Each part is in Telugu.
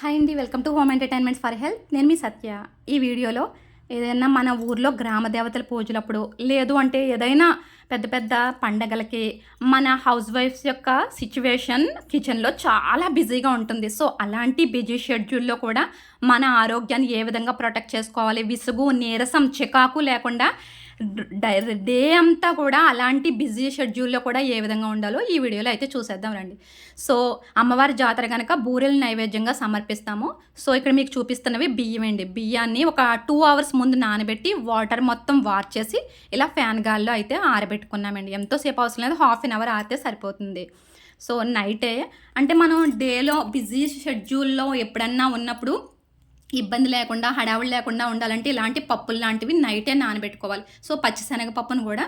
హాయ్ అండి welcome to home entertainments for health. నేను మీ సత్య. ఈ వీడియోలో ఏదైనా మన ఊర్లో గ్రామ దేవతల పూజలప్పుడు లేదు అంటే ఏదైనా పెద్ద పెద్ద పండగలకి మన హౌస్ వైఫ్స్ యొక్క సిచ్యువేషన్ కిచెన్లో చాలా బిజీగా ఉంటుంది. సో అలాంటి బిజీ షెడ్యూల్లో కూడా మన ఆరోగ్యాన్ని ఏ విధంగా ప్రొటెక్ట్ చేసుకోవాలి? విసుగు నీరసం చికాకు లేకుండా డై- డే అంతా కూడా అలాంటి బిజీ షెడ్యూల్లో కూడా ఏ విధంగా ఉండాలో ఈ వీడియోలో అయితే చూసేద్దాం రండి. సో అమ్మవారి జాతర కనుక బూరెలు నైవేద్యంగా సమర్పిస్తాము. సో ఇక్కడ మీకు చూపిస్తున్నవి బియ్యం అండి. బియ్యాన్ని ఒక టూ అవర్స్ ముందు నానబెట్టి వాటర్ మొత్తం వార్చేసి ఇలా ఫ్యాన్ గాల్లో అయితే ఆరబెట్టుకున్నామండి. ఎంతోసేపు అవసరం లేదు. హాఫ్ అన్ అవర్ ఆరితే సరిపోతుంది. సో నైటే అంటే మనం డేలో బిజీ షెడ్యూల్లో ఎప్పుడన్నా ఉన్నప్పుడు ఇబ్బంది లేకుండా హడావుడి లేకుండా ఉండాలంటే ఇలాంటి పప్పులు లాంటివి నైటే నానబెట్టుకోవాలి. సో పచ్చిశనగపప్పును కూడా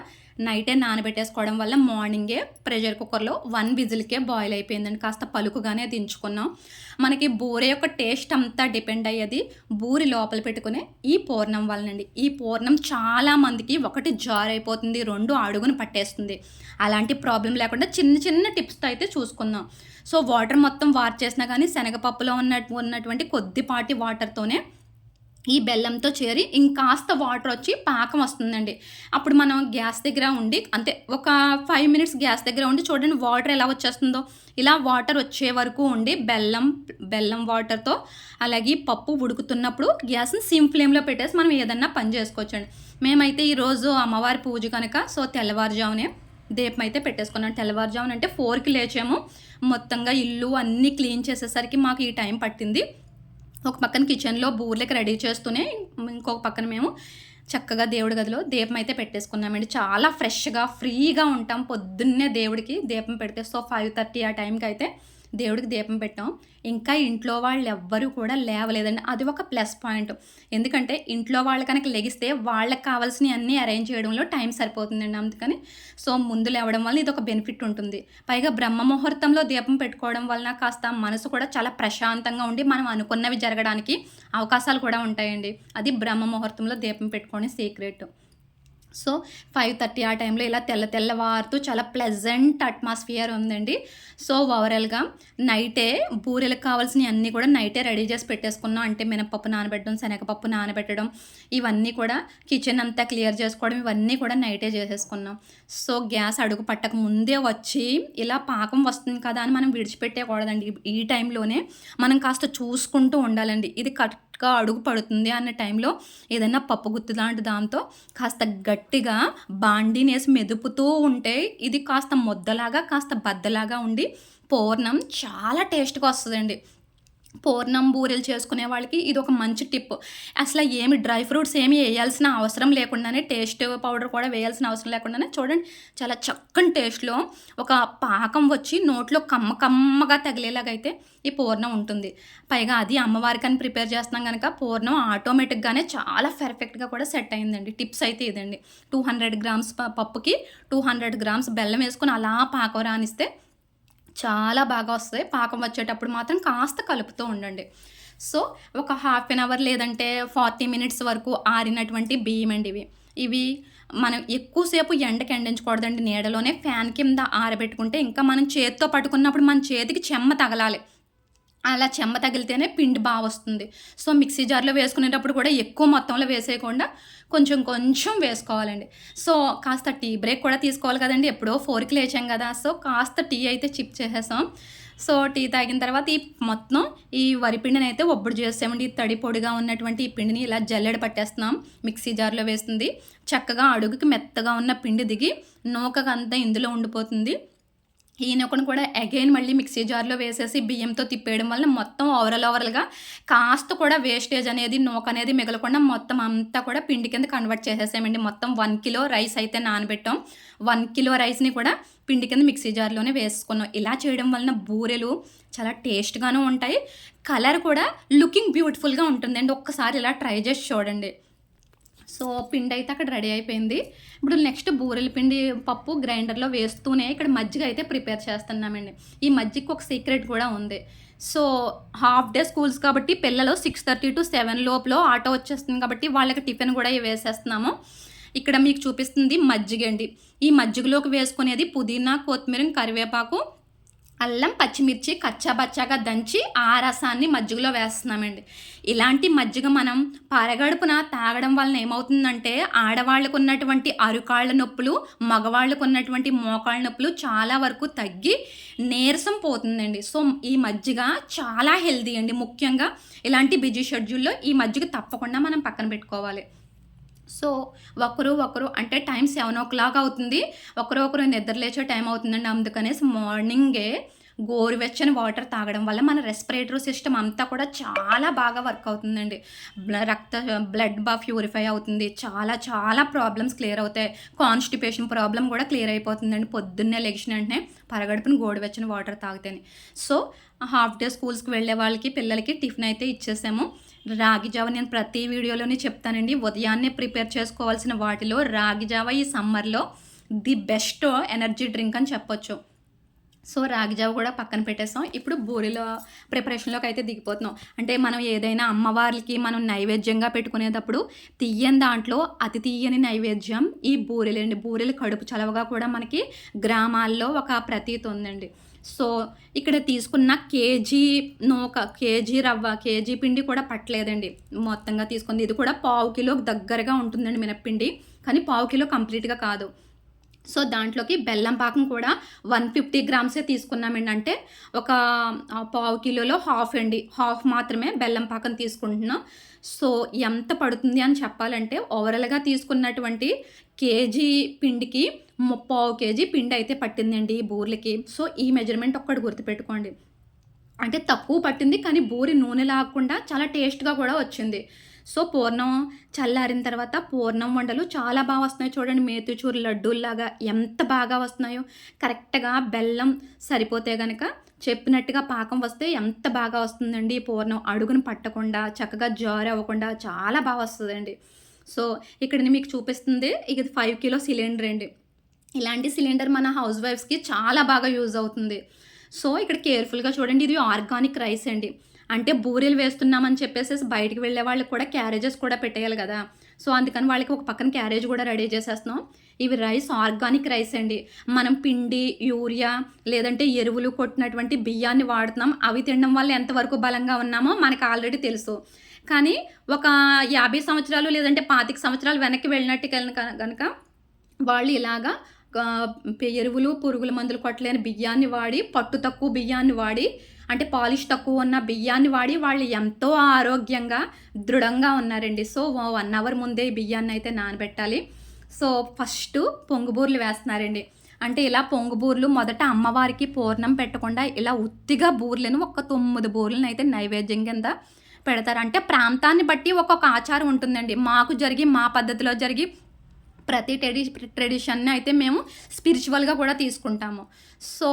నైటే నానబెట్టేసుకోవడం వల్ల మార్నింగే ప్రెషర్ కుక్కర్లో వన్ విజిల్కే బాయిల్ అయిపోయిందండి. కాస్త పలుకుగానే దించుకున్నాం. మనకి బూరె యొక్క టేస్ట్ అంతా డిపెండ్ అయ్యేది బూరి లోపల పెట్టుకునే ఈ పూర్ణం వలనండి. ఈ పూర్ణం చాలా మందికి ఒకటి జార్ అయిపోతుంది రెండు అడుగును పట్టేస్తుంది. అలాంటి ప్రాబ్లం లేకుండా చిన్న చిన్న టిప్స్తో అయితే చూసుకుందాం. సో వాటర్ మొత్తం వార్ చేసినా కానీ శనగపప్పులో ఉన్న ఉన్నటువంటి కొద్దిపాటి వాటర్తోనే ఈ బెల్లంతో చేరి ఇంకాస్త వాటర్ వచ్చి పాకం వస్తుందండి. అప్పుడు మనం గ్యాస్ దగ్గర ఉండి అంతే ఒక ఫైవ్ మినిట్స్ గ్యాస్ దగ్గర ఉండి చూడండి వాటర్ ఎలా వచ్చేస్తుందో. ఇలా వాటర్ వచ్చే వరకు ఉండి బెల్లం బెల్లం వాటర్తో అలాగే పప్పు ఉడుకుతున్నప్పుడు గ్యాస్ని సిమ్ ఫ్లేమ్లో పెట్టేసి మనం ఏదన్నా పని చేసుకోవచ్చండి. మేమైతే ఈరోజు అమ్మవారి పూజ కనుక సో తెల్లవారుజామునే దీపం అయితే పెట్టేసుకున్నాం తెల్లవారుజామున అంటే ఫోర్కి లేచాము. మొత్తంగా ఇల్లు అన్నీ క్లీన్ చేసేసరికి మాకు ఈ టైం పట్టింది. ఒక పక్కన కిచెన్లో బూర్లకి రెడీ చేస్తూనే ఇంకొక పక్కన మేము చక్కగా దేవుడి గదిలో దీపం అయితే పెట్టేసుకున్నామండి. చాలా ఫ్రెష్గా ఫ్రీగా ఉంటాం పొద్దున్నే దేవుడికి దీపం పెడితే. సో ఫైవ్ థర్టీ ఆ టైంకి అయితే దేవుడికి దీపం పెట్టాం. ఇంకా ఇంట్లో వాళ్ళు ఎవ్వరూ కూడా లేవలేదండి. అది ఒక ప్లస్ పాయింట్. ఎందుకంటే ఇంట్లో వాళ్ళు కనుక లెగిస్తే వాళ్ళకి కావాల్సినవి అన్నీ అరేంజ్ చేయడంలో టైం సరిపోతుందండి అందుకని. సో ముందు లేవడం వల్ల ఇది ఒక బెనిఫిట్ ఉంటుంది. పైగా బ్రహ్మ ముహూర్తంలో దీపం పెట్టుకోవడం వలన కాస్త మనసు కూడా చాలా ప్రశాంతంగా ఉండి మనం అనుకున్నవి జరగడానికి అవకాశాలు కూడా ఉంటాయండి. అది బ్రహ్మ ముహూర్తంలో దీపం పెట్టుకోవడం సీక్రెట్. సో ఫైవ్ థర్టీ ఆ టైంలో ఇలా తెల్ల తెల్లవారుతూ చాలా ప్లెజెంట్ అట్మాస్ఫియర్ ఉందండి. సో ఓవరాల్గా నైటే బూరెలకు కావాల్సినవి అన్నీ కూడా నైటే రెడీ చేసి పెట్టేసుకున్నాం. అంటే మినపప్పు నానబెట్టడం శనగపప్పు నానబెట్టడం ఇవన్నీ కూడా కిచెన్ అంతా క్లియర్ చేసుకోవడం ఇవన్నీ కూడా నైటే చేసేసుకున్నాం. సో గ్యాస్ అడుగు పట్టక ముందే వచ్చి ఇలా పాకం వస్తుంది కదా అని మనం విడిచిపెట్టేకూడదండి ఈ టైంలోనే మనం కాస్త చూసుకుంటూ ఉండాలండి. ఇది కట్ కరెక్ట్గా అడుగు పడుతుంది అన్న టైంలో ఏదైనా పప్పు గుత్తి లాంటి దాంతో కాస్త గట్టిగా బాండీనేసి మెదుపుతూ ఉంటే ఇది కాస్త ముద్దలాగా కాస్త బద్దలాగా ఉండి పూర్ణం చాలా టేస్ట్గా వస్తుందండి. పూర్ణం బూరెలు చేసుకునే వాళ్ళకి ఇది ఒక మంచి టిప్. అసలు ఏమి డ్రై ఫ్రూట్స్ ఏమి వేయాల్సిన అవసరం లేకుండానే టేస్ట్ పౌడర్ కూడా వేయాల్సిన అవసరం లేకుండానే చూడండి చాలా చక్కని టేస్ట్లో ఒక పాకం వచ్చి నోట్లో కమ్మ కమ్మగా తగిలేలాగైతే ఈ పూర్ణం ఉంటుంది. పైగా అది అమ్మవారికి అని ప్రిపేర్ చేస్తున్నాం కనుక పూర్ణం ఆటోమేటిక్గానే చాలా పర్ఫెక్ట్గా కూడా సెట్ అయిందండి. టిప్స్ అయితే ఇదండి. టూ హండ్రెడ్ గ్రామ్స్ పప్పుకి టూ హండ్రెడ్ గ్రామ్స్ బెల్లం వేసుకొని అలా పాకం రానిస్తే చాలా బాగా వస్తాయి. పాకం వచ్చేటప్పుడు మాత్రం కాస్త కలుపుతూ ఉండండి. సో ఒక హాఫ్ అన్ అవర్ లేదంటే ఫార్టీ మినిట్స్ వరకు ఆరినటువంటి బియ్యం అండి ఇవి. ఇవి మనం ఎక్కువసేపు ఎండకి ఎండించకూడదండి. నీడలోనే ఫ్యాన్ కింద ఆరబెట్టుకుంటే ఇంకా మనం చేతితో పట్టుకున్నప్పుడు మన చేతికి చెమ్మ తగలాలి. అలా చెమ్మ తగిలితేనే పిండి బాగా వస్తుంది. సో మిక్సీ జార్లో వేసుకునేటప్పుడు కూడా ఎక్కువ మొత్తంలో వేసేయకుండా కొంచెం కొంచెం వేసుకోవాలండి. సో కాస్త టీ బ్రేక్ కూడా తీసుకోవాలి కదండి. ఎప్పుడో ఫోర్కి లేచాం కదా. సో కాస్త టీ అయితే చిప్ చేసేసాం. సో టీ తాగిన తర్వాత ఈ మొత్తం ఈ వరి పిండిని అయితే ఒబ్బడు చేసామండి ఈ తడి పొడిగా ఉన్నటువంటి ఈ పిండిని ఇలా జల్లెడ పట్టేస్తున్నాం. మిక్సీ జార్లో వేస్తుంది చక్కగా అడుగుకి మెత్తగా ఉన్న పిండి దిగి నూకకంతా ఇందులో ఉండిపోతుంది. ఈ నూకను కూడా అగైన్ మళ్ళీ మిక్సీ జార్లో వేసేసి బియ్యంతో తిప్పేయడం వల్ల మొత్తం ఓవరాల్ ఓవరాల్గా కాస్త కూడా వేస్టేజ్ అనేది నూక అనేది మిగలకుండా మొత్తం అంతా కూడా పిండి కింద కన్వర్ట్ చేసేసామండి. మొత్తం వన్ కిలో రైస్ అయితే నానబెట్టాం. వన్ కిలో రైస్ని కూడా పిండి కింద మిక్సీ జార్లోనే వేసుకున్నాం. ఇలా చేయడం వలన బూరెలు చాలా టేస్ట్గాను ఉంటాయి. కలర్ కూడా లుకింగ్ బ్యూటిఫుల్గా ఉంటుందండి. ఒక్కసారి ఇలా ట్రై చేసి చూడండి. సో పిండి అయితే అక్కడ రెడీ అయిపోయింది. ఇప్పుడు నెక్స్ట్ బూరెల పిండి పప్పు గ్రైండర్లో వేస్తూనే ఇక్కడ మజ్జిగ అయితే ప్రిపేర్ చేస్తున్నామండి. ఈ మజ్జిగకి ఒక సీక్రెట్ కూడా ఉంది. సో హాఫ్ డే స్కూల్స్ కాబట్టి పిల్లలు సిక్స్ థర్టీ టు సెవెన్ లోపల ఆటో వచ్చేస్తుంది కాబట్టి వాళ్ళకి టిఫిన్ కూడా వేసేస్తున్నాము. ఇక్కడ మీకు చూపిస్తుంది మజ్జిగ అండి. ఈ మజ్జిగలోకి వేసుకునేది పుదీనా కొత్తిమీర కరివేపాకు అల్లం పచ్చిమిర్చి కచ్చాబచ్చాగా దంచి ఆ రసాన్ని మజ్జిగలో వేస్తున్నామండి. ఇలాంటి మజ్జిగ మనం పరగడుపున తాగడం వలన ఏమవుతుందంటే ఆడవాళ్ళకు ఉన్నటువంటి అరుకాళ్ళ నొప్పులు మగవాళ్ళకు ఉన్నటువంటి మోకాళ్ళ నొప్పులు చాలా వరకు తగ్గి నీరసం పోతుందండి. సో ఈ మజ్జిగ చాలా హెల్దీ అండి. ముఖ్యంగా ఇలాంటి బిజీ షెడ్యూల్లో ఈ మజ్జిగ తప్పకుండా మనం పక్కన పెట్టుకోవాలి. సో ఒకరు ఒకరు అంటే టైం సెవెన్ ఓ క్లాక్ అవుతుంది. ఒకరు ఒకరు నిద్ర లేచే టైం అవుతుందండి. అందుకనేసి మార్నింగే గోరువెచ్చని వాటర్ తాగడం వల్ల మన రెస్పిరేటరీ సిస్టమ్ అంతా కూడా చాలా బాగా వర్క్ అవుతుందండి. రక్త బ్లడ్ బా ప్యూరిఫై అవుతుంది. చాలా చాలా ప్రాబ్లమ్స్ క్లియర్ అవుతాయి. కాన్స్టిపేషన్ ప్రాబ్లం కూడా క్లియర్ అయిపోతుందండి. పొద్దున్నే లెగిసిన వెంటనే పరగడుపున గోరువెచ్చని వాటర్ తాగితేనే. సో హాఫ్ డే స్కూల్స్కి వెళ్ళే వాళ్ళకి పిల్లలకి టిఫిన్ అయితే ఇచ్చేసాము. రాగి జావ నేను ప్రతి వీడియోలోనే చెప్తానండి. ఉదయాన్నే ప్రిపేర్ చేసుకోవాల్సిన వాటిలో రాగి జావ ఈ సమ్మర్లో ది బెస్ట్ ఎనర్జీ డ్రింక్ అని చెప్పొచ్చు. సో రాగిజావు కూడా పక్కన పెట్టేస్తాం. ఇప్పుడు బూరిలో ప్రిపరేషన్లోకి అయితే దిగిపోతున్నాం. అంటే మనం ఏదైనా అమ్మవార్లకి మనం నైవేద్యంగా పెట్టుకునేటప్పుడు తీయని దాంట్లో అతి తీయని నైవేద్యం ఈ బూరెలండి. బూరెలు కడుపు చలవగా కూడా మనకి గ్రామాల్లో ఒక ప్రతీతి ఉందండి. సో ఇక్కడ తీసుకున్న కేజీ నూక కేజీ రవ్వ కేజీ పిండి కూడా పట్టలేదండి. మొత్తంగా తీసుకుంది. ఇది కూడా పావు కిలో దగ్గరగా ఉంటుందండి మినప్పిండి కానీ పావు కిలో కంప్లీట్గా కాదు. సో దాంట్లోకి బెల్లం పాకం కూడా వన్ ఫిఫ్టీ గ్రామ్సే తీసుకున్నామండి అంటే ఒక పావు కిలోలో హాఫ్ అండి. హాఫ్ మాత్రమే బెల్లం పాకం తీసుకుంటున్నాం. సో ఎంత పడుతుంది అని చెప్పాలంటే ఓవరాల్గా తీసుకున్నటువంటి కేజీ పిండికి ముప్పావు కేజీ పిండి అయితే పట్టిందండి ఈ బూర్లకి. సో ఈ మెజర్మెంట్ ఒక్కటి గుర్తుపెట్టుకోండి. అంటే తక్కువ పట్టింది కానీ బూరి నూనె లాగకుండా చాలా టేస్ట్గా కూడా వచ్చింది. సో పూర్ణం చల్లారిన తర్వాత పూర్ణం వండలు చాలా బాగా వస్తున్నాయి చూడండి. మేతుచూరు లడ్డూల్లాగా ఎంత బాగా వస్తున్నాయో. కరెక్ట్గా బెల్లం సరిపోతే కనుక చెప్పినట్టుగా పాకం వస్తే ఎంత బాగా వస్తుందండి ఈ పూర్ణం. అడుగును పట్టకుండా చక్కగా జారు అవ్వకుండా చాలా బాగా వస్తుందండి. సో ఇక్కడ మీకు చూపిస్తుంది. ఇది ఫైవ్ కిలో సిలిండర్ అండి. ఇలాంటి సిలిండర్ మన హౌస్ వైఫ్స్కి చాలా బాగా యూజ్ అవుతుంది. సో ఇక్కడ కేర్ఫుల్గా చూడండి ఇది ఆర్గానిక్ రైస్ అండి. అంటే బూరెలు వేస్తున్నామని చెప్పేసి బయటికి వెళ్ళే వాళ్ళకి కూడా క్యారేజెస్ కూడా పెట్టేయాలి కదా. సో అందుకని వాళ్ళకి ఒక పక్కన క్యారేజ్ కూడా రెడీ చేసేస్తున్నాం. ఇవి రైస్ ఆర్గానిక్ రైస్ అండి. మనం పిండి యూరియా లేదంటే ఎరువులు కొట్టినటువంటి బియ్యాన్ని వాడుతున్నాం. అవి తినడం వల్ల ఎంతవరకు బలంగా ఉన్నామో మనకు ఆల్రెడీ తెలుసు. కానీ ఒక యాభై సంవత్సరాలు లేదంటే పాతిక సంవత్సరాలు వెనక్కి వెళ్ళినట్టు కనుక వాళ్ళు ఇలాగా ఎరువులు పురుగుల మందులు కొట్టలేని బియ్యాన్ని వాడి పట్టు తక్కువ బియ్యాన్ని వాడి అంటే పాలిష్ తక్కువ ఉన్న బియ్యాన్ని వాడి వాళ్ళు ఎంతో ఆరోగ్యంగా దృఢంగా ఉన్నారండి. సో వన్ అవర్ ముందే ఈ బియ్యాన్ని అయితే నానబెట్టాలి. సో ఫస్ట్ పొంగుబూర్లు వేస్తున్నారండి. అంటే ఇలా పొంగుబూర్లు మొదట అమ్మవారికి పూర్ణం పెట్టకుండా ఇలా ఉత్తిగా బూర్లను ఒక తొమ్మిది బూర్లను అయితే నైవేద్యం కింద పెడతారు. అంటే ప్రాంతాన్ని బట్టి ఒక్కొక్క ఆచారం ఉంటుందండి. మాకు జరిగి మా పద్ధతిలో జరిగి ప్రతి ట్రెడి ట్రెడిషన్ని అయితే మేము స్పిరిచువల్గా కూడా తీసుకుంటాము. సో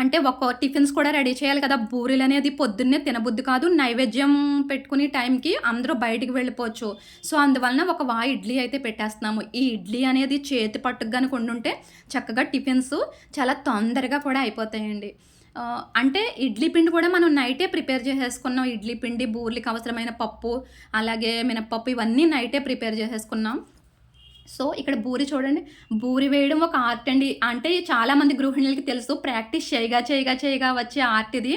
అంటే ఒక టిఫిన్స్ కూడా రెడీ చేయాలి కదా. బూరెలు అనేది పొద్దున్నే తినబుద్ధి కాదు. నైవేద్యం పెట్టుకునే టైంకి అందరూ బయటికి వెళ్ళిపోవచ్చు. సో అందువలన ఒక వా ఇడ్లీ అయితే పెట్టేస్తున్నాము. ఈ ఇడ్లీ అనేది చేతి పట్టుకు కనుక ఉండుంటే చక్కగా టిఫిన్స్ చాలా తొందరగా కూడా అయిపోతాయండి. అంటే ఇడ్లీ పిండి కూడా మనం నైటే ప్రిపేర్ చేసేసుకున్నాం. ఇడ్లీ పిండి బూర్లకి అవసరమైన పప్పు అలాగే మినప్పప్పు ఇవన్నీ నైటే ప్రిపేర్ చేసేసుకున్నాం. సో ఇక్కడ బూరి చూడండి. బూరి వేయడం ఒక ఆర్ట్ అండి. అంటే చాలామంది గృహిణులకి తెలుసు ప్రాక్టీస్ చేయగా చేయగా చేయగా వచ్చే ఆర్ట్ ఇది.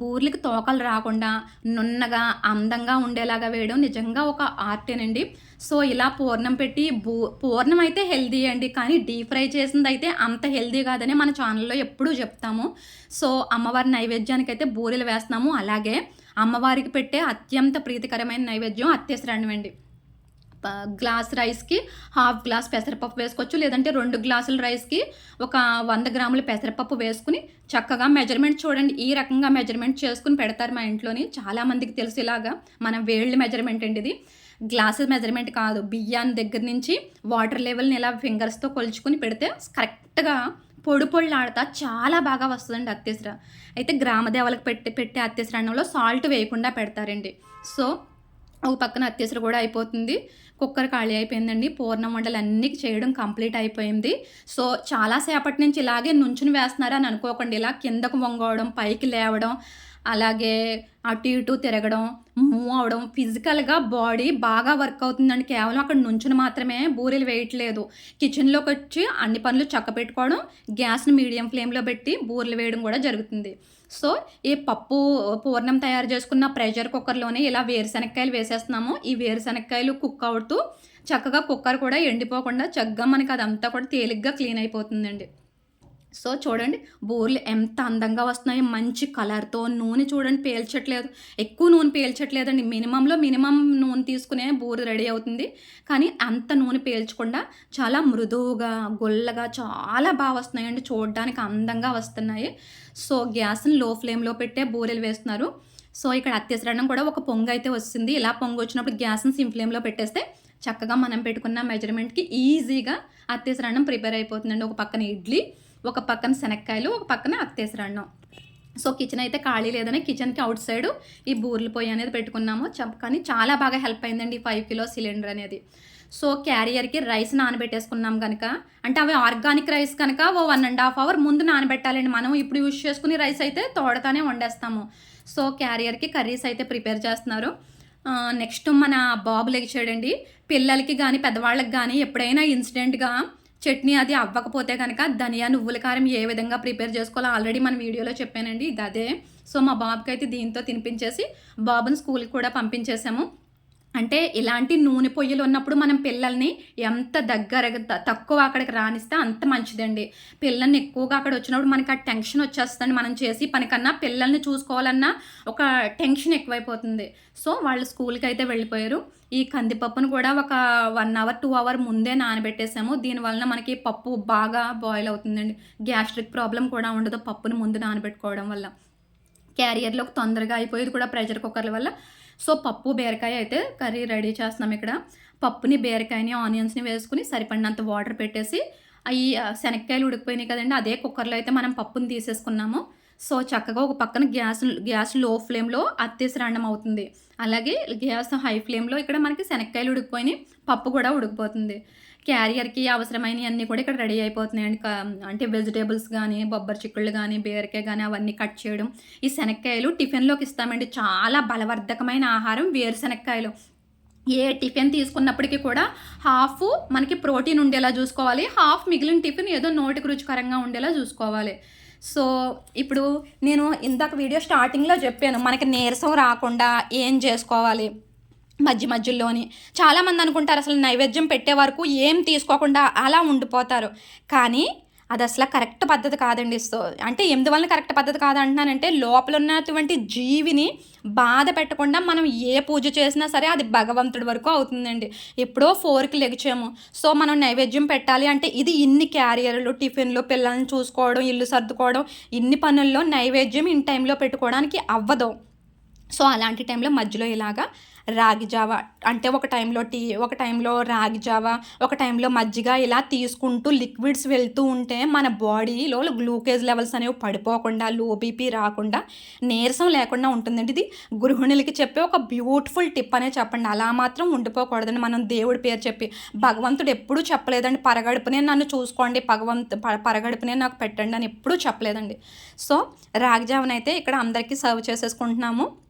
బూర్లకి తోకలు రాకుండా నున్నగా అందంగా ఉండేలాగా వేయడం నిజంగా ఒక ఆర్టేనండి సో ఇలా పూర్ణం పెట్టి బూ పూర్ణం అయితే హెల్దీ అండి. కానీ డీప్ ఫ్రై చేసింది అయితే అంత హెల్దీ కాదని మన ఛానల్లో ఎప్పుడూ చెప్తాము. సో అమ్మవారి నైవేద్యానికి అయితే బూరెలు వేస్తున్నాము. అలాగే అమ్మవారికి పెట్టే అత్యంత ప్రీతికరమైన నైవేద్యం అత్యసరణం అండి గ్లాస్ రైస్కి హాఫ్ గ్లాస్ పెసరపప్పు వేసుకోవచ్చు. లేదంటే రెండు గ్లాసుల రైస్కి ఒక వంద గ్రాముల పెసరపప్పు వేసుకుని చక్కగా మెజర్మెంట్ చూడండి. ఈ రకంగా మెజర్మెంట్ చేసుకుని పెడతారు మా ఇంట్లోని. చాలామందికి తెలుసు ఇలాగా. మన వేళ్ళు మెజర్మెంట్ అండి ఇది. గ్లాసెస్ మెజర్మెంట్ కాదు. బియ్యాన్ని దగ్గర నుంచి వాటర్ లెవెల్ని ఇలా ఫింగర్స్తో కొలుచుకుని పెడితే కరెక్ట్గా పొడి పొడిలాడుతా చాలా బాగా వస్తుందండి అత్యసర అయితే గ్రామదేవలకు పెట్టి పెట్టే అత్యసరణంలో సాల్ట్ వేయకుండా పెడతారండి. సో ఒక పక్కన అత్యసర కూడా అయిపోతుంది. కుక్కర్ ఖాళీ అయిపోయిందండి. పూర్ణం వంటలు అన్నీ చేయడం కంప్లీట్ అయిపోయింది. సో చాలాసేపటి నుంచి ఇలాగే నుంచుని వేస్తున్నారని అనుకోకండి. ఇలా కిందకు వంగవడం పైకి లేవడం అలాగే అటు ఇటు తిరగడం మూవ్ అవడం ఫిజికల్గా బాడీ బాగా వర్క్ అవుతుందండి. కేవలం అక్కడ నుంచుని మాత్రమే బూరెలు వేయట్లేదు. కిచెన్లోకి వచ్చి అన్ని పనులు చక్క పెట్టుకోవడం గ్యాస్ని మీడియం ఫ్లేమ్లో పెట్టి బూరెలు వేయడం కూడా జరుగుతుంది. సో ఈ పప్పు పూర్ణం తయారు చేసుకున్న ప్రెషర్ కుక్కర్లోనే ఇలా వేరుశనక్కాయలు వేసేస్తున్నాము. ఈ వేరుశనక్కాయలు కుక్ అవుతూ చక్కగా కుక్కర్ కూడా ఎండిపోకుండా చక్కగా మనకి అదంతా కూడా తేలిగ్గా క్లీన్ అయిపోతుందండి. సో చూడండి బూర్లు ఎంత అందంగా వస్తున్నాయి మంచి కలర్తో నూనె చూడండి పేల్చట్లేదు. ఎక్కువ నూనె పేల్చట్లేదండి. మినిమంలో మినిమం నూనె తీసుకునే బూరె రెడీ అవుతుంది. కానీ అంత నూనె పేల్చకుండా చాలా మృదువుగా గొల్లగా చాలా బాగా వస్తున్నాయండి. చూడడానికి అందంగా వస్తున్నాయి. సో గ్యాస్ని లో ఫ్లేమ్లో పెట్టే బూరెలు వేస్తున్నారు. సో ఇక్కడ అత్యసరణం కూడా ఒక పొంగు అయితే వస్తుంది. ఇలా పొంగు వచ్చినప్పుడు గ్యాస్ని సిమ్ ఫ్లేమ్లో పెట్టేస్తే చక్కగా మనం పెట్టుకున్న మెజర్మెంట్కి ఈజీగా అత్యసరణం ప్రిపేర్ అయిపోతుందండి. ఒక పక్కన ఇడ్లీ ఒక పక్కన శనక్కాయలు ఒక పక్కన అత్తేసరన్నం. సో కిచెన్ అయితే ఖాళీ లేదని కిచెన్కి అవుట్ సైడ్ ఈ బూర్లు పొయ్యి అనేది పెట్టుకున్నాము. కానీ చాలా బాగా హెల్ప్ అయిందండి ఫైవ్ కిలో సిలిండర్ అనేది. సో క్యారియర్కి రైస్ నానబెట్టేసుకున్నాం కనుక అంటే అవి ఆర్గానిక్ రైస్ కనుక ఓ వన్ అండ్ హాఫ్ అవర్ ముందు నానబెట్టాలండి. మనం ఇప్పుడు యూజ్ చేసుకుని రైస్ అయితే తోడతానే వండేస్తాము. సో క్యారియర్కి కర్రీస్ అయితే ప్రిపేర్ చేస్తున్నారు. నెక్స్ట్ మన బాబు లెగిచాడండి. పిల్లలకి కానీ పెద్దవాళ్ళకి కానీ ఎప్పుడైనా ఇన్సిడెంట్గా చట్నీ అది అవ్వకపోతే కనుక ధనియా నువ్వుల కారం ఏ విధంగా ప్రిపేర్ చేసుకోవాలో ఆల్రెడీ మన వీడియోలో చెప్పానండి. ఇది అదే. సో మా బాబుకి అయితే దీంతో తినిపించేసి బాబుని స్కూల్కి కూడా పంపించేసాము. అంటే ఇలాంటి నూనె పొయ్యిలు ఉన్నప్పుడు మనం పిల్లల్ని ఎంత దగ్గర తక్కువ అక్కడికి రానిస్తే అంత మంచిదండి. పిల్లల్ని ఎక్కువగా అక్కడ వచ్చినప్పుడు మనకి ఆ టెన్షన్ వచ్చేస్తుంది మనం చేసి పనికన్నా పిల్లల్ని చూసుకోవాలన్నా ఒక టెన్షన్ ఎక్కువైపోతుంది. సో వాళ్ళు స్కూల్కి అయితే వెళ్ళిపోయారు. ఈ కందిపప్పును కూడా ఒక వన్ అవర్ టూ అవర్ ముందే నానబెట్టేసాము. దీనివలన మనకి పప్పు బాగా బాయిల్ అవుతుందండి. గ్యాస్ట్రిక్ ప్రాబ్లం కూడా ఉండదు పప్పును ముందు నానబెట్టుకోవడం వల్ల. క్యారియర్లోకి తొందరగా అయిపోయేది కూడా ప్రెషర్ కుక్కర్ల వల్ల. సో పప్పు బీరకాయ అయితే కర్రీ రెడీ చేస్తున్నాం ఇక్కడ. పప్పుని బీరకాయని ఆనియన్స్ని వేసుకుని సరిపడినంత వాటర్ పెట్టేసి అవి శనక్కాయలు ఉడికిపోయినాయి కదండి అదే కుక్కర్లో అయితే మనం పప్పుని తీసేసుకున్నాము. సో చక్కగా ఒక పక్కన గ్యాస్ గ్యాస్లో ఫ్లేమ్లో అత్తేసరండం అవుతుంది. అలాగే గ్యాస్ హై ఫ్లేమ్లో ఇక్కడ మనకి శనక్కాయలు ఉడికిపోయినాయి పప్పు కూడా ఉడికిపోతుంది. క్యారియర్కి అవసరమైనవి అన్నీ కూడా ఇక్కడ రెడీ అయిపోతున్నాయండి అంటే వెజిటేబుల్స్ కానీ బొబ్బరి చిక్కుళ్ళు కానీ బీరకాయ కానీ అవన్నీ కట్ చేయడం. ఈ శనక్కాయలు టిఫిన్లోకి ఇస్తామండి. చాలా బలవర్ధకమైన ఆహారం వేరుశనక్కాయలు ఏ టిఫిన్ తీసుకున్నప్పటికీ కూడా హాఫ్ మనకి ప్రోటీన్ ఉండేలా చూసుకోవాలి. హాఫ్ మిగిలిన టిఫిన్ ఏదో నోటికి రుచికరంగా ఉండేలా చూసుకోవాలి. సో ఇప్పుడు నేను ఇందాక వీడియో స్టార్టింగ్లో చెప్పాను మనకి నీరసం రాకుండా ఏం చేసుకోవాలి? మధ్య మధ్యలోని. చాలామంది అనుకుంటారు అసలు నైవేద్యం పెట్టే వరకు ఏం తీసుకోకుండా అలా ఉండిపోతారు. కానీ అది అసలు కరెక్ట్ పద్ధతి కాదండి. సో అంటే ఎందువల్ల కరెక్ట్ పద్ధతి కాదంటున్నానంటే లోపల ఉన్నటువంటి జీవిని బాధ పెట్టకుండా మనం ఏ పూజ చేసినా సరే అది భగవంతుడి వరకు అవుతుందండి. ఎప్పుడో ఫోర్కి లెగిచాము సో మనం నైవేద్యం పెట్టాలి అంటే ఇది ఇన్ని క్యారియర్లు టిఫిన్లు పిల్లల్ని చూసుకోవడం ఇల్లు సర్దుకోవడం ఇన్ని పనుల్లో నైవేద్యం ఇన్ టైంలో పెట్టుకోవడానికి అవ్వదు. సో అలాంటి టైంలో మధ్యలో ఇలాగా రాగి జావ అంటే ఒక టైంలో టీ ఒక టైంలో రాగి జావ ఒక టైంలో మజ్జిగ ఇలా తీసుకుంటూ లిక్విడ్స్ వెళ్తూ ఉంటే మన బాడీలో గ్లూకేజ్ లెవెల్స్ అనేవి పడిపోకుండా లో బీపీ రాకుండా నీరసం లేకుండా ఉంటుందండి ఇది. గృహిణులకి చెప్పే ఒక బ్యూటిఫుల్ టిప్ అనే చెప్పండి. అలా మాత్రం ఉండిపోకూడదండి. మనం దేవుడి పేరు చెప్పి భగవంతుడు ఎప్పుడూ చెప్పలేదండి. పరగడుపునే నన్ను చూసుకోండి. భగవంతు పరగడుపునే నాకు పెట్టండి అని ఎప్పుడూ చెప్పలేదండి. సో రాగి జావనైతే ఇక్కడ అందరికీ సర్వ్ చేసేసుకుంటున్నాము.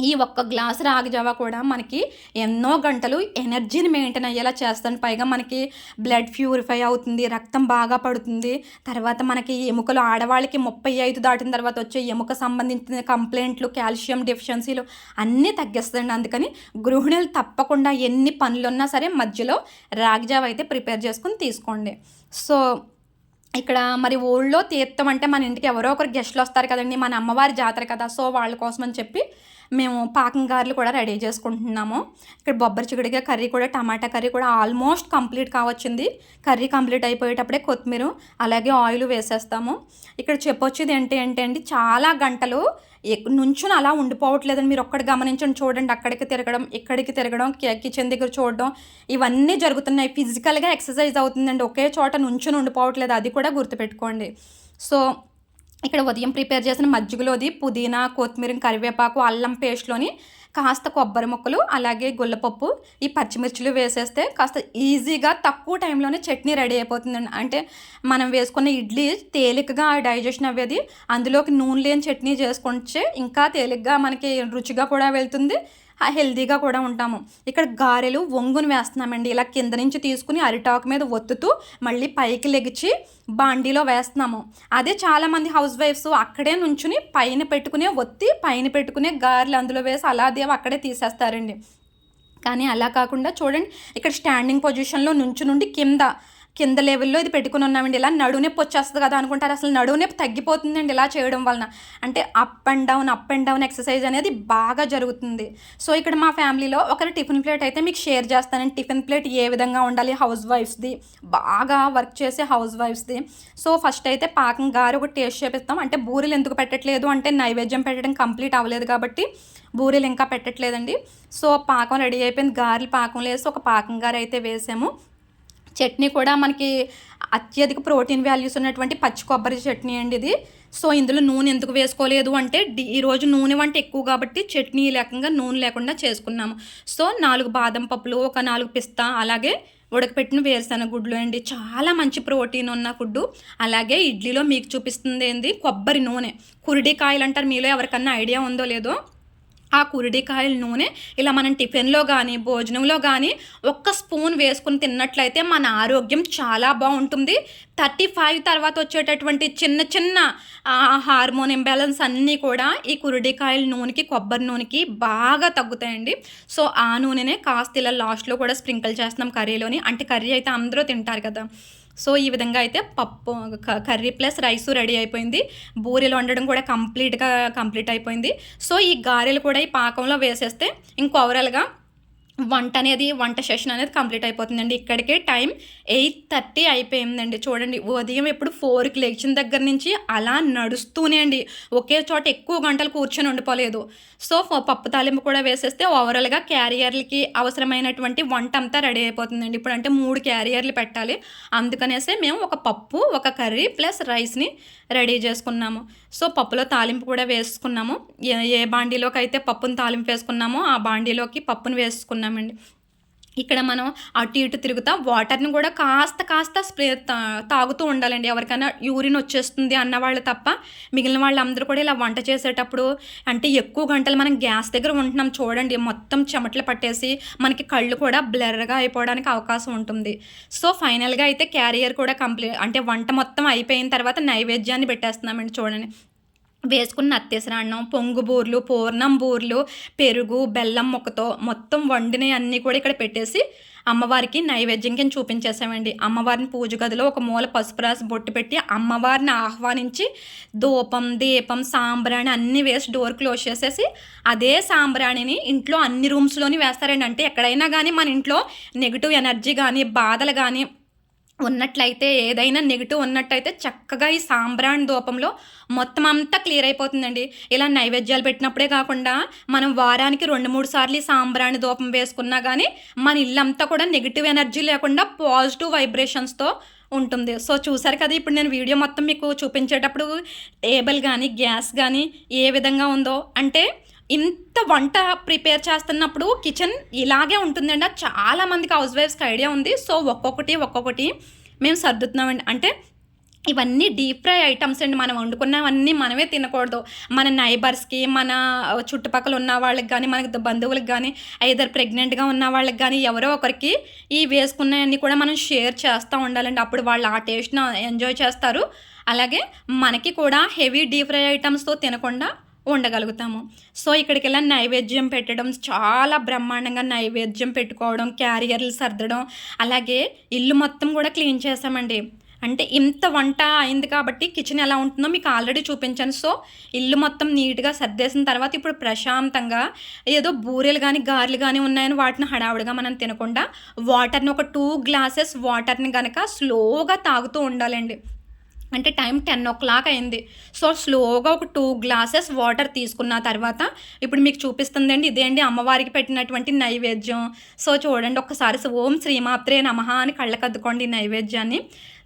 ఈ ఒక్క గ్లాస్ రాగిజావా కూడా మనకి ఎన్నో గంటలు ఎనర్జీని మెయింటైన్ అయ్యేలా చేస్తాను పైగా మనకి బ్లడ్ ప్యూరిఫై అవుతుంది రక్తం బాగా పడుతుంది. తర్వాత మనకి ఎముకలు ఆడవాళ్ళకి ముప్పై ఐదు దాటిన తర్వాత వచ్చే ఎముక సంబంధించిన కంప్లైంట్లు కాల్షియం డెఫిషియన్సీలు అన్నీ తగ్గిస్తుంది అందుకని గృహిణులు తప్పకుండా ఎన్ని పనులున్నా సరే మధ్యలో రాగి జావ అయితే ప్రిపేర్ చేసుకుని తీసుకోండి. సో ఇక్కడ మరి ఊళ్ళో తీర్థం అంటే మన ఇంటికి ఎవరో ఒకరు గెస్ట్లు వస్తారు కదండి మన అమ్మవారి జాతర కదా. సో వాళ్ళ కోసం అని చెప్పి మేము పాకం గారెలు కూడా రెడీ చేసుకుంటున్నాము. ఇక్కడ బొబ్బరి చిగుడిగా కర్రీ కూడా టమాటా కర్రీ కూడా ఆల్మోస్ట్ కంప్లీట్ కావచ్చింది. కర్రీ కంప్లీట్ అయిపోయేటప్పుడే కొత్తిమీర అలాగే ఆయిల్ వేసేస్తాము. ఇక్కడ చెప్పొచ్చేది ఏంటి అంటే అండి చాలా గంటలు నుంచుని అలా ఉండిపోవట్లేదని మీరు ఒక్కటి గమనించండి చూడండి అక్కడికి తిరగడం ఇక్కడికి తిరగడం కిచెన్ దగ్గర చూడడం ఇవన్నీ జరుగుతున్నాయి. ఫిజికల్గా ఎక్సర్సైజ్ అవుతుందండి. ఒకే చోట నుంచుని ఉండిపోవట్లేదు. అది కూడా గుర్తుపెట్టుకోండి. సో ఇక్కడ ఉదయం ప్రిపేర్ చేసిన మజ్జిగలోది పుదీనా కొత్తిమీర కరివేపాకు అల్లం పేస్ట్లోని కాస్త కొబ్బరి ముక్కలు అలాగే గుల్లపప్పు ఈ పచ్చిమిర్చిలు వేసేస్తే కాస్త ఈజీగా తక్కువ టైంలోనే చట్నీ రెడీ అయిపోతుందండి. అంటే మనం వేసుకున్న ఇడ్లీ తేలికగా డైజెషన్ అవ్వేది అందులోకి నూనె లేని చట్నీ చేసుకుంటే ఇంకా తేలిగ్గా మనకి రుచిగా కూడా వెళ్తుంది. హెల్దీగా కూడా ఉంటాము. ఇక్కడ గారెలు వంగుని వేస్తున్నామండి. ఇలా కింద నుంచి తీసుకుని అరిటాకు మీద ఒత్తుతూ మళ్ళీ పైకి లెగిచి బాండీలో వేస్తున్నాము. అదే చాలామంది హౌస్ వైఫ్స్ అక్కడే నుంచుని పైన పెట్టుకునే ఒత్తి పైన పెట్టుకునే గారెలు అందులో వేసి అలాదే అక్కడే తీసేస్తారండి. కానీ అలా కాకుండా చూడండి ఇక్కడ స్టాండింగ్ పొజిషన్లో నుంచి నుండి కింద కింద లెవెల్లో ఇది పెట్టుకుని ఉన్నామండి. ఇలా నడువునొప్పి వచ్చేస్తుంది కదా అనుకుంటారు. అసలు నడువునొప్పి తగ్గిపోతుందండి ఇలా చేయడం వలన. అంటే up and down up and down exercise అనేది బాగా జరుగుతుంది. సో ఇక్కడ మా ఫ్యామిలీలో ఒకరి టిఫిన్ ప్లేట్ అయితే మీకు షేర్ చేస్తానండి. టిఫిన్ ప్లేట్ ఏ విధంగా ఉండాలి? హౌస్ వైఫ్స్ది బాగా వర్క్ చేసే హౌస్ వైఫ్స్ది సో ఫస్ట్ అయితే పాకం గారు ఒక టేస్ట్ చేపిస్తాం. అంటే బూరెలు ఎందుకు పెట్టట్లేదు? అంటే నైవేద్యం పెట్టడం కంప్లీట్ అవ్వలేదు కాబట్టి బూరెలు ఇంకా పెట్టట్లేదండి. సో పాకం రెడీ అయిపోయింది. గారెలు పాకం వేసి ఒక పాకం గారు అయితే వేసాము. చట్నీ కూడా మనకి అత్యధిక ప్రోటీన్ వాల్యూస్ ఉన్నటువంటి పచ్చి కొబ్బరి చట్నీ అండి ఇది. సో ఇందులో నూనె ఎందుకు వేసుకోలేదు అంటే ఈరోజు నూనె వంట ఎక్కువ కాబట్టి చట్నీ లేకుండా నూనె లేకుండా చేసుకున్నాము. సో నాలుగు బాదం పప్పులు ఒక నాలుగు పిస్తా అలాగే ఉడకపెట్టిన వేరుశనగ గుడ్లు అండి. చాలా మంచి ప్రోటీన్ ఉన్న ఫుడ్ అలాగే ఇడ్లీలో మీకు చూపిస్తుంది ఏంది? కొబ్బరి నూనె. కురిడి కాయలు అంటారు. మీలో ఎవరికన్నా ఐడియా ఉందో లేదో ఆ కురిడికాయల నూనె ఇలా మనం టిఫిన్లో కానీ భోజనంలో కానీ ఒక్క స్పూన్ వేసుకుని తిన్నట్లయితే మన ఆరోగ్యం చాలా బాగుంటుంది. థర్టీ ఫైవ్ తర్వాత వచ్చేటటువంటి చిన్న చిన్న హార్మోన్ ఇంబ్యాలెన్స్ అన్నీ కూడా ఈ కురిడికాయల నూనెకి కొబ్బరి నూనెకి బాగా తగ్గుతాయండి. సో ఆ నూనెనే కాస్త ఇలా లాస్ట్లో కూడా స్ప్రింకిల్ చేస్తున్నాం కర్రీలోని. అంటే కర్రీ అయితే అందరూ తింటారు కదా. సో ఈ విధంగా అయితే పప్పు కర్రీ ప్లస్ రైస్ రెడీ అయిపోయింది. బూరెలు వండడం కూడా కంప్లీట్గా కంప్లీట్ అయిపోయింది. సో ఈ గారెలు కూడా ఈ పాకంలో వేసేస్తే ఇంకో ఓవరాల్గా వంట అనేది వంట సెషన్ అనేది కంప్లీట్ అయిపోతుందండి. ఇక్కడికే టైం ఎయిట్ థర్టీ అయిపోయిందండి. చూడండి ఉదయం ఎప్పుడు ఫోర్కి లేచిన దగ్గర నుంచి అలా నడుస్తూనే అండి. ఒకే చోట ఎక్కువ గంటలు కూర్చొని ఉండిపోలేదు. సో పప్పు తాలింపు కూడా వేసేస్తే ఓవరాల్గా క్యారియర్లకి అవసరమైనటువంటి వంట అంతా రెడీ అయిపోతుందండి. ఇప్పుడు అంటే మూడు క్యారియర్లు పెట్టాలి. అందుకనేసే మేము ఒక పప్పు ఒక కర్రీ ప్లస్ రైస్ని రెడీ చేసుకున్నాము. సో పప్పులో తాలింపు కూడా వేసుకున్నాము. ఏ బాండీలోకి అయితే పప్పును తాలింపు వేసుకున్నామో ఆ బాండీలోకి పప్పును వేసుకున్నామండి ఇక్కడ మనం అటు ఇటు తిరుగుతా వాటర్ని కూడా కాస్త కాస్త స్ప్రే తాగుతూ ఉండాలండి. ఎవరికైనా యూరిన్ వచ్చేస్తుంది అన్న వాళ్ళు తప్ప మిగిలిన వాళ్ళందరూ కూడా ఇలా వంట చేసేటప్పుడు అంటే ఎక్కువ గంటలు మనం గ్యాస్ దగ్గర ఉంటున్నాం చూడండి మొత్తం చెమటలు పట్టేసి మనకి కళ్ళు కూడా బ్లర్గా అయిపోవడానికి అవకాశం ఉంటుంది. సో ఫైనల్గా అయితే క్యారియర్ కూడా కంప్లీట్ అంటే వంట మొత్తం అయిపోయిన తర్వాత నైవేద్యాన్ని పెట్టేస్తున్నామండి చూడండి. వేసుకున్న అత్యసరాన్నం పొంగు బూర్లు పూర్ణం బూర్లు పెరుగు బెల్లం ముక్కతో మొత్తం వండినవి అన్నీ కూడా ఇక్కడ పెట్టేసి అమ్మవారికి నైవేద్యం కింద చూపించేసామండి అమ్మవారిని పూజ గదిలో ఒక మూల పసుపు రాసి బొట్టు పెట్టి అమ్మవారిని ఆహ్వానించి ధూపం దీపం సాంబ్రాణి అన్నీ వేసి డోర్ క్లోజ్ చేసేసి అదే సాంబ్రాణిని ఇంట్లో అన్ని రూమ్స్లోని వేస్తారండి. అంటే ఎక్కడైనా కానీ మన ఇంట్లో నెగిటివ్ ఎనర్జీ కానీ బాధలు కానీ ఉన్నట్లయితే ఏదైనా నెగిటివ్ ఉన్నట్టయితే చక్కగా ఈ సాంబ్రాణి దూపంలో మొత్తం అంతా క్లియర్ అయిపోతుందండి. ఇలా నైవేద్యాలు పెట్టినప్పుడే కాకుండా మనం వారానికి రెండు మూడు సార్లు ఈ సాంబ్రాణి దూపం వేసుకున్నా కానీ మన ఇల్లంతా కూడా నెగిటివ్ ఎనర్జీ లేకుండా పాజిటివ్ వైబ్రేషన్స్తో ఉంటుంది. సో చూసారు కదా ఇప్పుడు నేను వీడియో మొత్తం మీకు చూపించేటప్పుడు టేబుల్ కానీ గ్యాస్ కానీ ఏ విధంగా ఉందో. అంటే ఇంత వంట ప్రిపేర్ చేస్తున్నప్పుడు కిచెన్ ఇలాగే ఉంటుందండి. చాలా మందికి హౌస్ వైఫ్స్కి ఐడియా ఉంది. సో ఒక్కొక్కటి ఒక్కొక్కటి మేము సర్దుతున్నామండి. అంటే ఇవన్నీ డీప్ ఫ్రై ఐటమ్స్ అండి. మనం వండుకున్నవన్నీ మనమే తినకూడదు. మన నైబర్స్కి మన చుట్టుపక్కల ఉన్న వాళ్ళకి కానీ మన బంధువులకు కానీ ఐదర్ ప్రెగ్నెంట్గా ఉన్న వాళ్ళకి కానీ ఎవరో ఒకరికి ఈ వేసుకున్నవన్నీ కూడా మనం షేర్ చేస్తూ ఉండాలండి. అప్పుడు వాళ్ళు ఆ టేస్ట్ను ఎంజాయ్ చేస్తారు. అలాగే మనకి కూడా హెవీ డీప్ ఫ్రై ఐటమ్స్తో తినకుండా ఉండగలుగుతాము సో ఇక్కడికి వెళ్ళి నైవేద్యం పెట్టడం చాలా బ్రహ్మాండంగా నైవేద్యం పెట్టుకోవడం క్యారియర్లు సర్దడం అలాగే ఇల్లు మొత్తం కూడా క్లీన్ చేసామండి అంటే ఇంత వంట అయింది కాబట్టి కిచెన్ ఎలా ఉంటుందో మీకు ఆల్రెడీ చూపించాను. సో ఇల్లు మొత్తం నీట్గా సర్దేసిన తర్వాత ఇప్పుడు ప్రశాంతంగా ఏదో బూరెలు కానీ గారెలు కానీ ఉన్నాయని వాటిని హడావుడిగా మనం తినకుండా వాటర్ని ఒక టూ గ్లాసెస్ వాటర్ని కనుక స్లోగా తాగుతూ ఉండాలండి. అంటే టైం టెన్ ఓ క్లాక్ అయింది. సో స్లోగా ఒక టూ గ్లాసెస్ వాటర్ తీసుకున్న తర్వాత ఇప్పుడు మీకు చూపిస్తుందండి. అండి అమ్మవారికి పెట్టినటువంటి నైవేద్యం. సో చూడండి ఒక్కసారి ఓం శ్రీమాత్రే నమహ అని కళ్ళకద్దుకోండి నైవేద్యాన్ని.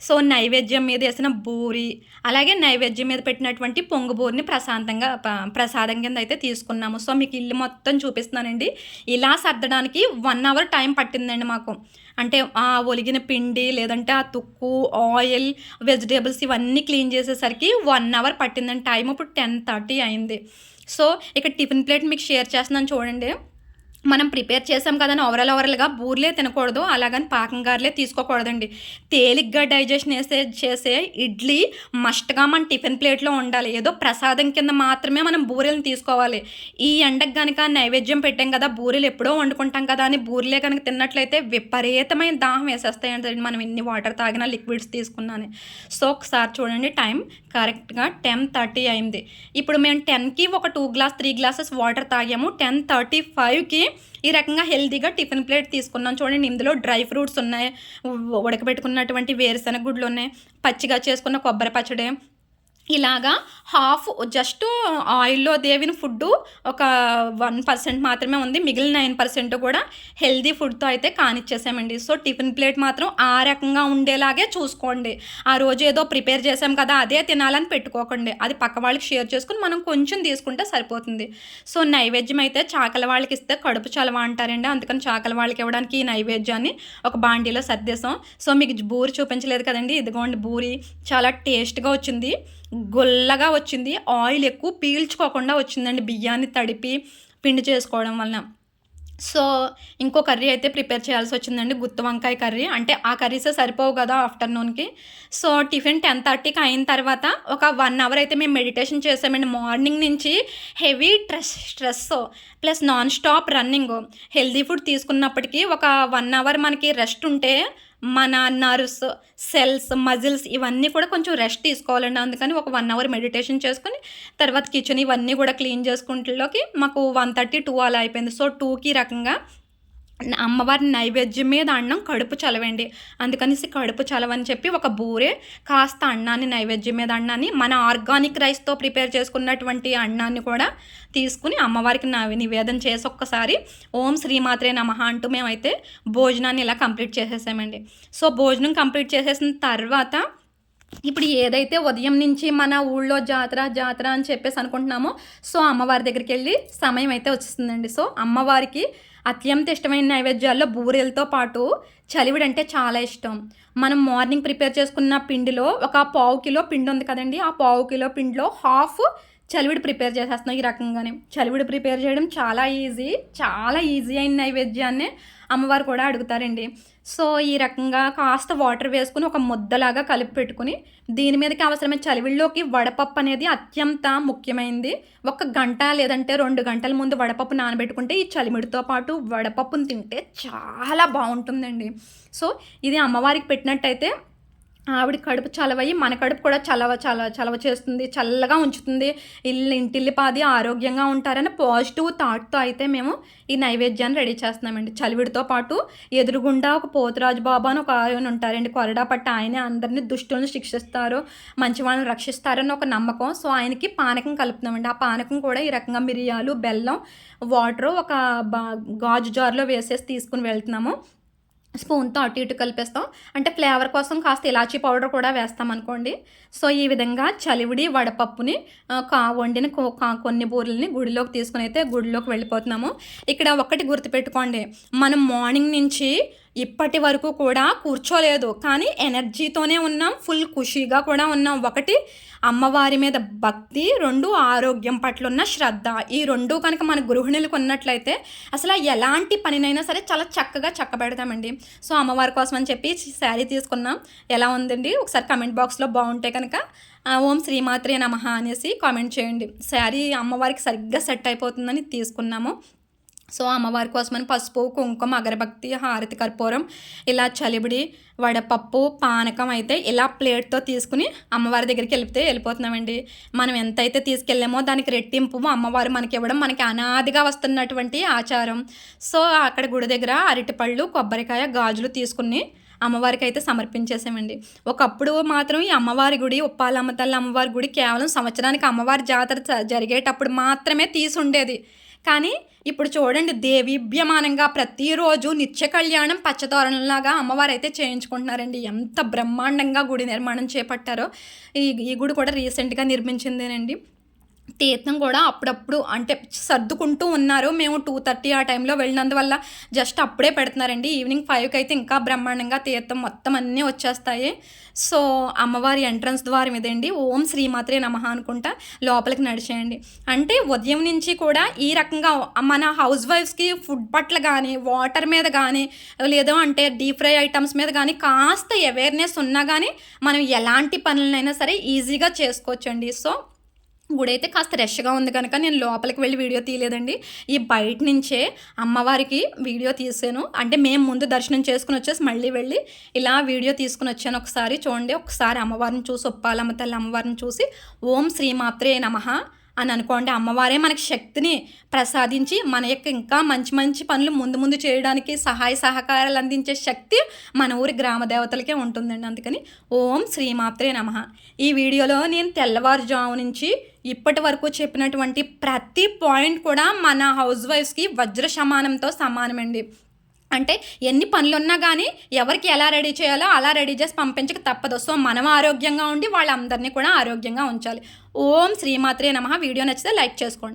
సో నైవేద్యం మీద వేసిన బూరి అలాగే నైవేద్యం మీద పెట్టినటువంటి పొంగు బూరిని ప్రశాంతంగా ప్రసాదం కింద అయితే తీసుకున్నాము. సో మీకు ఇల్లు మొత్తం చూపిస్తున్నానండి. ఇలా సర్దడానికి వన్ అవర్ టైం పట్టిందండి మాకు. అంటే ఆ ఒలిగిన పిండి లేదంటే ఆ తుక్కు ఆయిల్ వెజిటేబుల్స్ ఇవన్నీ క్లీన్ చేసేసరికి వన్ అవర్ పట్టిందండి. టైం ఇప్పుడు టెన్ థర్టీ అయింది. సో ఇక్కడ టిఫిన్ ప్లేట్ మీకు షేర్ చేస్తున్నాను చూడండి. మనం ప్రిపేర్ చేసాం కదని ఓవరాల్ ఓవరాల్గా బూర్లే తినకూడదు అలాగని పాకంగారులే తీసుకోకూడదండి. తేలిగ్గా డైజెషన్ వేసే చేసే ఇడ్లీ మస్ట్గా మన టిఫిన్ ప్లేట్లో ఉండాలి. ఏదో ప్రసాదం కింద మాత్రమే మనం బూరెలను తీసుకోవాలి. ఈ ఎండకు కనుక నైవేద్యం పెట్టాం కదా బూరెలు ఎప్పుడో వండుకుంటాం కదా అని బూరెలే కనుక తిన్నట్లయితే విపరీతమైన దాహం వేసేస్తాయండి మనం ఎన్ని వాటర్ తాగినా లిక్విడ్స్ తీసుకున్నాను సో ఒకసారి చూడండి టైం. కరెక్ట్గా టెన్ థర్టీ అయింది. ఇప్పుడు మేము టెన్కి ఒక two glass three glasses water తాగాము. Ten thirty ఫైవ్కి ఈ రకంగా హెల్తీగా టిఫిన్ ప్లేట్ తీసుకున్నాం. చూడండి ఇందులో డ్రై ఫ్రూట్స్ ఉన్నాయి. ఉడకబెట్టుకున్నటువంటి వేరుశనగ గుడ్లు ఉన్నాయి. పచ్చిగా చేసుకున్న కొబ్బరి పచ్చడి. ఇలాగా హాఫ్ జస్ట్ ఆయిల్లో దేవిన ఫుడ్ ఒక వన్ పర్సెంట్ మాత్రమే ఉంది. మిగిలిన నైన్ పర్సెంట్ కూడా హెల్దీ ఫుడ్తో అయితే కానిచ్చేసామండి. సో టిఫిన్ ప్లేట్ మాత్రం ఆ రకంగా ఉండేలాగే చూసుకోండి. ఆ రోజు ఏదో ప్రిపేర్ చేసాం కదా అదే తినాలని పెట్టుకోకండి. అది పక్క వాళ్ళకి షేర్ చేసుకుని మనం కొంచెం తీసుకుంటే సరిపోతుంది. సో నైవేద్యం అయితే చాకల వాళ్ళకి ఇస్తే కడుపు చలవ అంటారండి. అందుకని చాకల వాళ్ళకి ఇవ్వడానికి ఈ నైవేద్యాన్ని ఒక బాండీలో సర్దేశాం. సో మీకు బూరి చూపించలేదు కదండి. ఇదిగోండి బూరి. చాలా టేస్ట్గా వచ్చింది. గుల్లగా వచ్చింది. ఆయిల్ ఎక్కువ పీల్చుకోకుండా వచ్చిందండి బియ్యాన్ని తడిపి పిండి చేసుకోవడం వలన. సో ఇంకో కర్రీ అయితే ప్రిపేర్ చేయాల్సి వచ్చిందండి గుత్తి వంకాయ కర్రీ. అంటే ఆ కర్రీసే సరిపోవు కదా ఆఫ్టర్నూన్కి. సో టిఫిన్ టెన్ థర్టీకి అయిన తర్వాత ఒక వన్ అవర్ అయితే మేము మెడిటేషన్ చేసామండి. మార్నింగ్ నుంచి heavy stress stress plus non stop running. Healthy food తీసుకున్నప్పటికీ ఒక వన్ అవర్ మనకి రెస్ట్ ఉంటే మన నర్వ్స్ సెల్స్ మజిల్స్ ఇవన్నీ కూడా కొంచెం రెస్ట్ తీసుకోవాలండి. అందుకని ఒక వన్ అవర్ మెడిటేషన్ చేసుకుని తర్వాత కిచెన్ ఇవన్నీ కూడా క్లీన్ చేసుకుంటలోకి మాకు వన్ థర్టీ టూ అలా అయిపోయింది. సో టూకి రకంగా అమ్మవారి నైవేద్యం మీద అన్నం కడుపు చలవండి. అందుకనేసి కడుపు చలవని చెప్పి ఒక బూరే కాస్త అన్నాన్ని నైవేద్యం మీద అన్నాన్ని మన ఆర్గానిక్ రైస్తో ప్రిపేర్ చేసుకున్నటువంటి అన్నాన్ని కూడా తీసుకుని అమ్మవారికి నా నివేదన చేసి ఒక్కసారి ఓం శ్రీమాత్రే నమ అంటూ మేమైతే భోజనాన్ని ఇలా కంప్లీట్ చేసేసామండి. సో భోజనం కంప్లీట్ చేసేసిన తర్వాత ఇప్పుడు ఏదైతే ఉదయం నుంచి మన ఊళ్ళో జాతర జాతర అని చెప్పేసి అనుకుంటున్నామో సో అమ్మవారి దగ్గరికి వెళ్ళి సమయం అయితే వచ్చేస్తుందండి. సో అమ్మవారికి అత్యంత ఇష్టమైన నైవేద్యాల్లో బూరెలతో పాటు చలివిడి అంటే చాలా ఇష్టం. మనం మార్నింగ్ ప్రిపేర్ చేసుకున్న పిండిలో ఒక పావు కిలో పిండి ఉంది కదండి ఆ పావు కిలో పిండిలో హాఫ్ చలివిడి ప్రిపేర్ చేసేస్తున్నాం ఈ రకంగానే. చలివిడి ప్రిపేర్ చేయడం చాలా ఈజీ చాలా ఈజీ అయిన నైవేద్యాన్ని అమ్మవారు కూడా అడుగుతారండి. సో ఈ రకంగా కాస్త వాటర్ వేసుకుని ఒక ముద్దలాగా కలిపి పెట్టుకుని దీని మీదకి అవసరమైన చలివిళ్ళలోకి వడపప్పు అనేది అత్యంత ముఖ్యమైనది ఒక గంట లేదంటే రెండు గంటల ముందు వడపప్పు నానబెట్టుకుంటే ఈ చలిమిడితో పాటు వడపప్పును తింటే చాలా బాగుంటుందండి. సో ఇది అమ్మవారికి పెట్టినట్టయితే ఆవిడ కడుపు చలవయ్యి మన కడుపు కూడా చలవ చల చలవ చేస్తుంది చల్లగా ఉంచుతుంది. ఇల్లు ఇంటిల్లిపాది ఆరోగ్యంగా ఉంటారని పాజిటివ్ థాట్తో అయితే మేము ఈ నైవేద్యాన్ని రెడీ చేస్తున్నామండి. చలివిడితో పాటు ఎదురుగుండా ఒక పోతురాజు బాబా అని ఒక ఆయన ఉంటారండి. కొరడా పట్ట ఆయనే అందరినీ దుష్టులను శిక్షిస్తారు మంచి వాళ్ళని రక్షిస్తారని ఒక నమ్మకం. సో ఆయనకి పానకం కలుపుతున్నామండి. ఆ పానకం కూడా ఈ రకంగా మిరియాలు బెల్లం వాటర్ ఒక బా గాజు జార్లో వేసేసి తీసుకుని వెళ్తున్నాము. స్పూన్తో అటు ఇటు కలిపేస్తాం. అంటే ఫ్లేవర్ కోసం కాస్త ఇలాచీ పౌడర్ కూడా వేస్తాం అనుకోండి. సో ఈ విధంగా చలివిడి వడపప్పుని కా వండిన కా- కొన్ని బూరెల్ని గుడిలోకి తీసుకుని అయితే గుడిలోకి వెళ్ళిపోతున్నాము. ఇక్కడ ఒకటి గుర్తుపెట్టుకోండి. మనం మార్నింగ్ నుంచి ఇప్పటి వరకు కూడా కూర్చోలేదు. కానీ ఎనర్జీతోనే ఉన్నాం. ఫుల్ ఖుషీగా కూడా ఉన్నాం. ఒకటి అమ్మవారి మీద భక్తి. రెండు ఆరోగ్యం పట్ల ఉన్న శ్రద్ధ. ఈ రెండు కనుక మన గృహిణులకు ఉన్నట్లయితే అసలు ఎలాంటి పనినైనా సరే చాలా చక్కగా చక్కబెడతామండి. సో అమ్మవారి కోసం అని చెప్పి శారీ తీసుకున్నాం. ఎలా ఉందండి? ఒకసారి కమెంట్ బాక్స్లో బాగుంటే కనుక ఓం శ్రీమాత్రే నమ అనేసి కామెంట్ చేయండి. శారీ అమ్మవారికి సరిగ్గా సెట్ అయిపోతుందని తీసుకున్నాము. సో అమ్మవారి కోసమని పసుపు కుంకుమ అగరబత్తి హారతి కర్పూరం ఇలా చలిబిడి వడపప్పు పానకం అయితే ఇలా ప్లేట్తో తీసుకుని అమ్మవారి దగ్గరికి వెళ్తే వెళ్ళిపోతున్నామండి. మనం ఎంతైతే తీసుకెళ్ళామో దానికి రెట్టింపు అమ్మవారు మనకి ఇవ్వడం మనకి అనాదిగా వస్తున్నటువంటి ఆచారం. సో అక్కడ గుడి దగ్గర అరటిపళ్ళు కొబ్బరికాయ గాజులు తీసుకుని అమ్మవారికి అయితే సమర్పించేసామండి. ఒకప్పుడు మాత్రం ఈ అమ్మవారి గుడి ఉప్పాలమ్మ తల్లి అమ్మవారి గుడి కేవలం సంవత్సరానికి అమ్మవారి జాతర జరిగేటప్పుడు మాత్రమే తీసి ఉండేది కానీ ఇప్పుడు చూడండి దేవీభ్యమానంగా ప్రతిరోజు నిత్య కళ్యాణం పచ్చతోరణంలాగా అమ్మవారు అయితే చేయించుకుంటున్నారండి. ఎంత బ్రహ్మాండంగా గుడి నిర్మాణం చేపట్టారో. ఈ ఈ గుడి కూడా రీసెంట్గా నిర్మించిందేనండి. తీర్థం కూడా అప్పుడప్పుడు అంటే సర్దుకుంటూ ఉన్నారు. మేము టూ థర్టీ ఆ టైంలో వెళ్ళినందువల్ల జస్ట్ అప్పుడే పెడుతున్నారండి. ఈవినింగ్ ఫైవ్కి అయితే ఇంకా బ్రహ్మాండంగా తీర్థం మొత్తం అన్నీ వచ్చేస్తాయి. సో అమ్మవారి ఎంట్రన్స్ ద్వారం ఇదండి. ఓం శ్రీమాత్రే నమః అనుకుంటా లోపలికి నడిచేయండి. అంటే ఉదయం నుంచి కూడా ఈ రకంగా మన హౌస్ వైఫ్స్కి ఫుడ్ పట్ల కానీ వాటర్ మీద కానీ లేదో అంటే డీప్ ఫ్రై ఐటమ్స్ మీద కానీ కాస్త అవేర్నెస్ ఉన్నా కానీ మనం ఎలాంటి పనులనైనా సరే ఈజీగా చేసుకోవచ్చండి. సో గుడి అయితే కాస్త రష్గా ఉంది కనుక నేను లోపలికి వెళ్ళి వీడియో తీయలేదండి. ఈ బయట నుంచే అమ్మవారికి వీడియో తీసాను. అంటే మేము ముందు దర్శనం చేసుకుని వచ్చేసి మళ్ళీ వెళ్ళి ఇలా వీడియో తీసుకుని వచ్చాను. ఒకసారి చూడండి ఒకసారి అమ్మవారిని చూసి ఒప్పాలమ్మ తల్లి అమ్మవారిని చూసి ఓం శ్రీమాత్రే నమహ అని అనుకోండి. అమ్మవారే మనకి శక్తిని ప్రసాదించి మన యొక్క ఇంకా మంచి మంచి పనులు ముందు ముందు చేయడానికి సహాయ సహకారాలు అందించే శక్తి మన ఊరి గ్రామ దేవతలకే ఉంటుందండి. అందుకని ఓం శ్రీమాత్రే నమః. ఈ వీడియోలో నేను తెల్లవారుజాము నుంచి ఇప్పటి వరకు చెప్పినటువంటి ప్రతి పాయింట్ కూడా మన హౌస్ వైఫ్స్కి వజ్ర సమానంతో సమానమండి. అంటే ఎన్ని పనులు ఉన్నా కానీ ఎవరికి ఎలా రెడీ చేయాలో అలా రెడీ చేసి పంపించక తప్పదు. సో మనం ఆరోగ్యంగా ఉండి వాళ్ళందరినీ కూడా ఆరోగ్యంగా ఉంచాలి. ఓం శ్రీమాత్రే నమ. వీడియో నచ్చితే లైక్ చేసుకోండి.